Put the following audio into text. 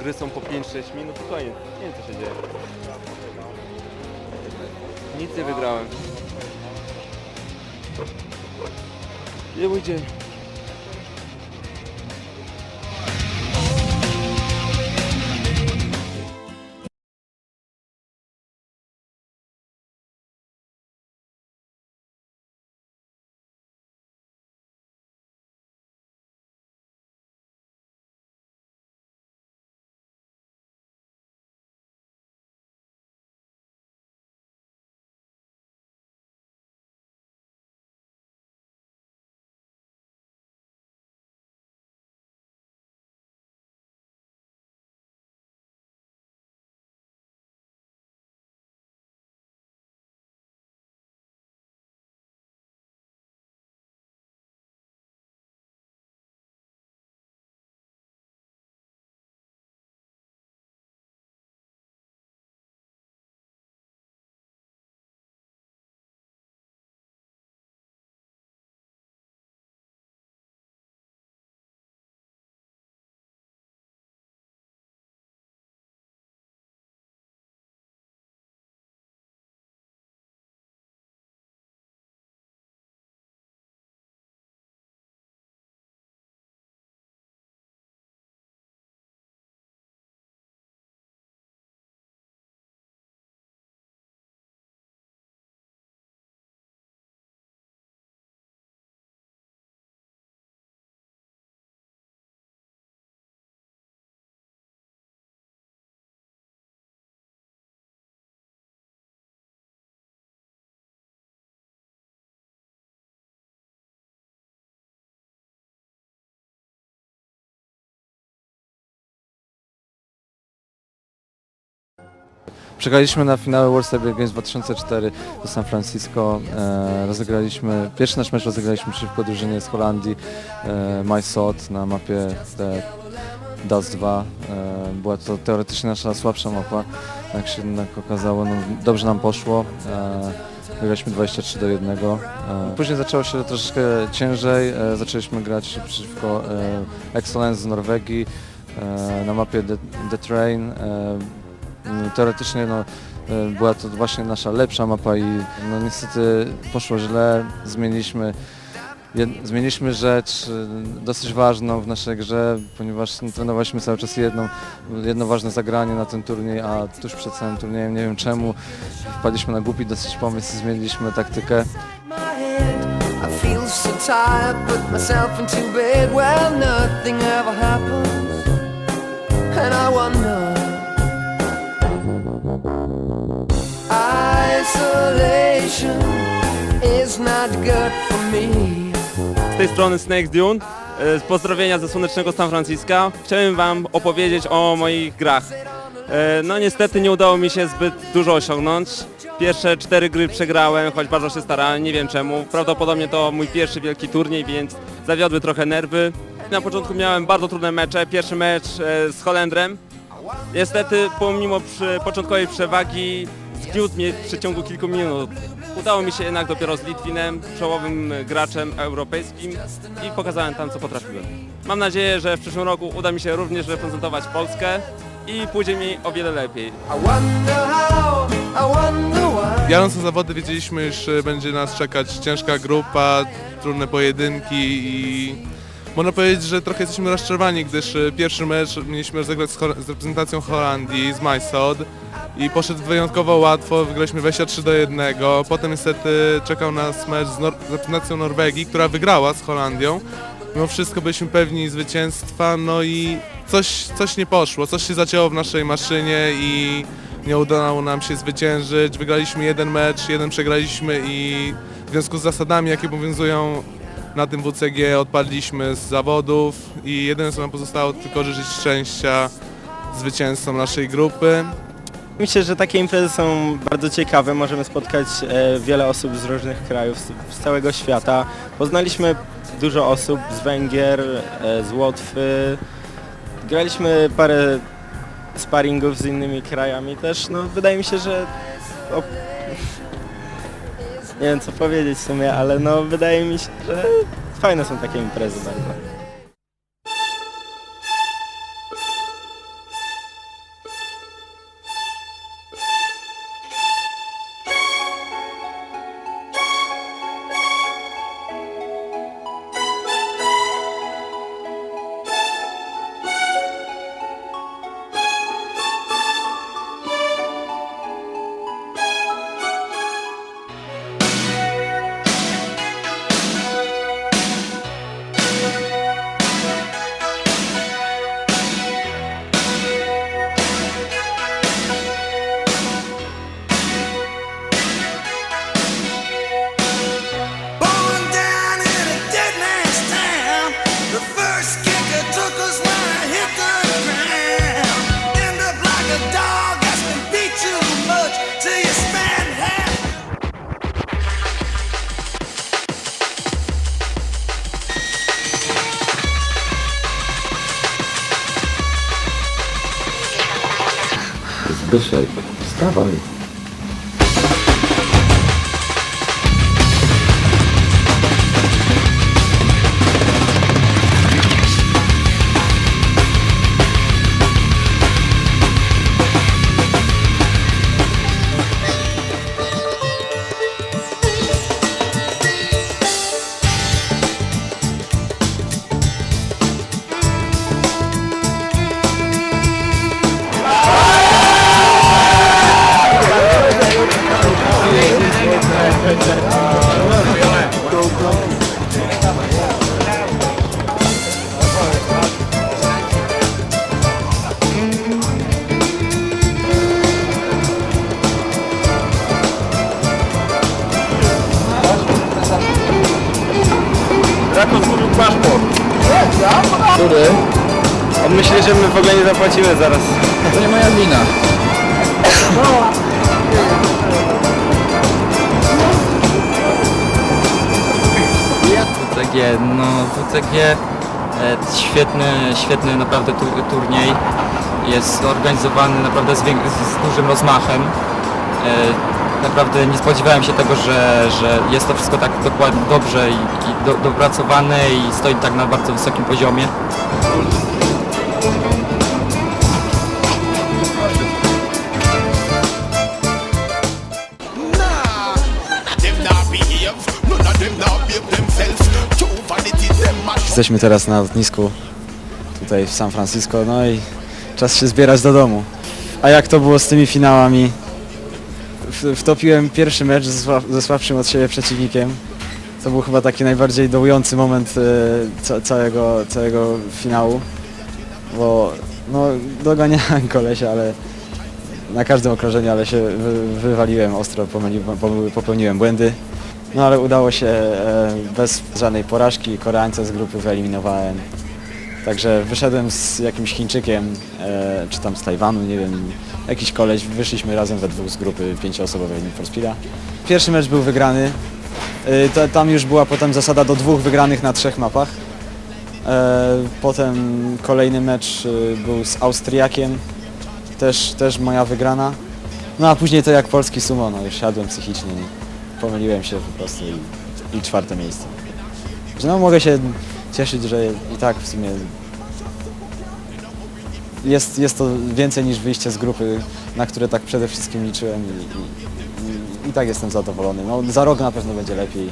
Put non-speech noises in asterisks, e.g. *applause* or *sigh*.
gry są po 5-6 minut, spokojnie, nie wiem co się dzieje. Nic nie wygrałem. Nie mój dzień. Przegraliśmy na finały World Series Games 2004 do San Francisco. E, rozegraliśmy, pierwszy nasz mecz rozegraliśmy przeciwko drużynie z Holandii, e, MySot na mapie te DAS 2. E, była to teoretycznie nasza słabsza mapa, jak się jednak okazało, no, dobrze nam poszło. E, Wygraliśmy 23 do 1. E, Później zaczęło się troszeczkę ciężej. E, Zaczęliśmy grać przeciwko e, Excellence z Norwegii na mapie The, The Train. Mm, Teoretycznie no, e, była to właśnie nasza lepsza mapa i no, niestety poszło źle. Zmieniliśmy, zmieniliśmy rzecz e, dosyć ważną w naszej grze, ponieważ no, trenowaliśmy cały czas jedną, jedno ważne zagranie na ten turniej, a tuż przed samym turniejem, nie wiem czemu, wpadliśmy na głupi dosyć pomysł i zmieniliśmy taktykę. head. I Z tej strony Snakes Dune. E, Pozdrowienia ze słonecznego San Francisco. Chciałem Wam opowiedzieć o moich grach. E, No niestety nie udało mi się zbyt dużo osiągnąć. Pierwsze cztery gry przegrałem, choć bardzo się starałem, nie wiem czemu. Prawdopodobnie to mój pierwszy wielki turniej, więc zawiodły trochę nerwy. Na początku miałem bardzo trudne mecze. Pierwszy mecz e, z Holendrem. Niestety pomimo początkowej przewagi zgniótł mnie w przeciągu kilku minut. Udało mi się jednak dopiero z Litwinem, czołowym graczem europejskim i pokazałem tam co potrafiłem. Mam nadzieję, że w przyszłym roku uda mi się również reprezentować Polskę i pójdzie mi o wiele lepiej. Jadąc na zawody wiedzieliśmy, już e, będzie nas czekać ciężka grupa, trudne pojedynki i można powiedzieć, że trochę jesteśmy rozczarowani, gdyż pierwszy mecz mieliśmy rozegrać z, z reprezentacją Holandii, z MySod i poszedł wyjątkowo łatwo, wygraliśmy 23 do 1. Potem niestety czekał nas mecz z, Nor- reprezentacją Norwegii, która wygrała z Holandią. Mimo wszystko byliśmy pewni zwycięstwa, no i coś, coś nie poszło, coś się zacięło w naszej maszynie i nie udało nam się zwyciężyć. Wygraliśmy jeden mecz, jeden przegraliśmy i w związku z zasadami, jakie obowiązują na tym WCG, odpadliśmy z zawodów i jedyne co nam pozostało tylko życzyć szczęścia zwycięzcom naszej grupy. Myślę, że takie imprezy są bardzo ciekawe. Możemy spotkać e, wiele osób z różnych krajów, z, całego świata. Poznaliśmy dużo osób z Węgier, e, z Łotwy. Graliśmy parę sparingów z innymi krajami też. No, wydaje mi się, że... *laughs* Nie wiem co powiedzieć w sumie, ale no wydaje mi się, że fajne są takie imprezy bardzo. Zbyszek, wstawaj. Który? On myśli, że my w ogóle nie zapłacimy zaraz. To nie moja wina. WCG, no WCG e, świetny, świetny naprawdę tu, turniej. Jest organizowany naprawdę z, z dużym rozmachem. E, naprawdę nie spodziewałem się tego, że, że jest to wszystko tak dokładnie dobrze i do, dopracowane i stoi tak na bardzo wysokim poziomie. Jesteśmy teraz na lotnisku tutaj w San Francisco, no i czas się zbierać do domu. A jak to było z tymi finałami? Wtopiłem pierwszy mecz ze słabszym od siebie przeciwnikiem. To był chyba taki najbardziej dołujący moment ca całego, całego finału, bo no, doganiałem *laughs* kolesia, ale na każdym okrążeniu, ale się wy, wywaliłem ostro, popełniłem błędy. No ale udało się e, bez żadnej porażki, Koreańca z grupy wyeliminowałem. Także wyszedłem z jakimś Chińczykiem, e, czy tam z Tajwanu, nie wiem, jakiś koleś, wyszliśmy razem we dwóch z grupy pięcioosobowej Need for. Pierwszy mecz był wygrany, e, ta- tam już była potem zasada do dwóch wygranych na trzech mapach. E, potem kolejny mecz e, był z Austriakiem, też, też moja wygrana. No a później to jak polski sumo, no już siadłem psychicznie, nie? pomyliłem się po prostu i, i czwarte miejsce. No mogę się cieszyć, że i tak w sumie jest, jest to więcej niż wyjście z grupy, na które tak przede wszystkim liczyłem i, i, i, tak jestem zadowolony. No, za rok na pewno będzie lepiej.